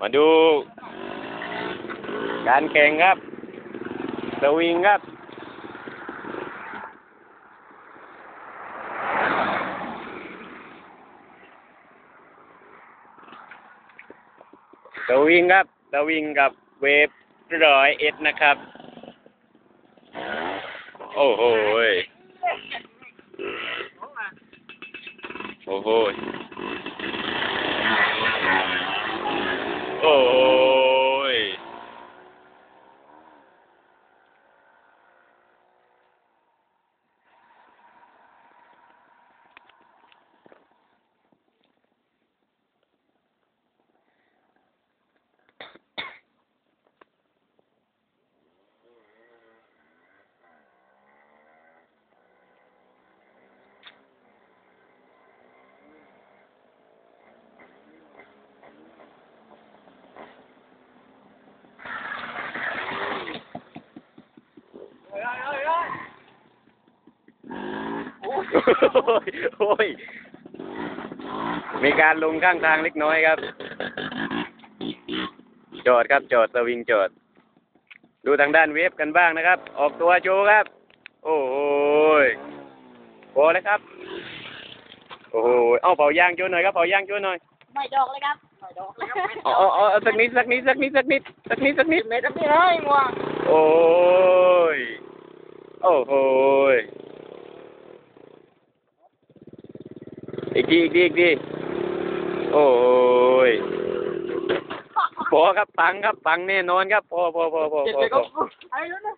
มาดู การแข่งครับ สวิงครับ สวิงครับ สวิงกับเวฟร้อยเอ็ดนะครับ โอ้โห โอ้โหยโอ้โหย โอ้ยโอ้ย มีการลงข้างทางเล็กน้อยครับ จอดครับจอดสวิงจอด ดูทางด้านเวฟกันบ้างนะครับ ออกตัวโชว์ครับ โอ้โหยพอแล้วครับ โอ้โหยเอาเป่ายางโชว์หน่อยครับเป่ายางโชว์หน่อยไม่ดอกเลยครับไม่ดอกเลยครับเอาเอาเอาเอาสักนิดสักนิดสักนิดสักนิดสักนิดสักนิดเม็ดนี่เลยงัวโอ้ย โอ้โหอีกทีอีกทีอีกทีโอ้ยพอครับปังครับปังแน่นอนครับพอพอพอพอเจ็บพอเลยก็ไอ้นู้นนะ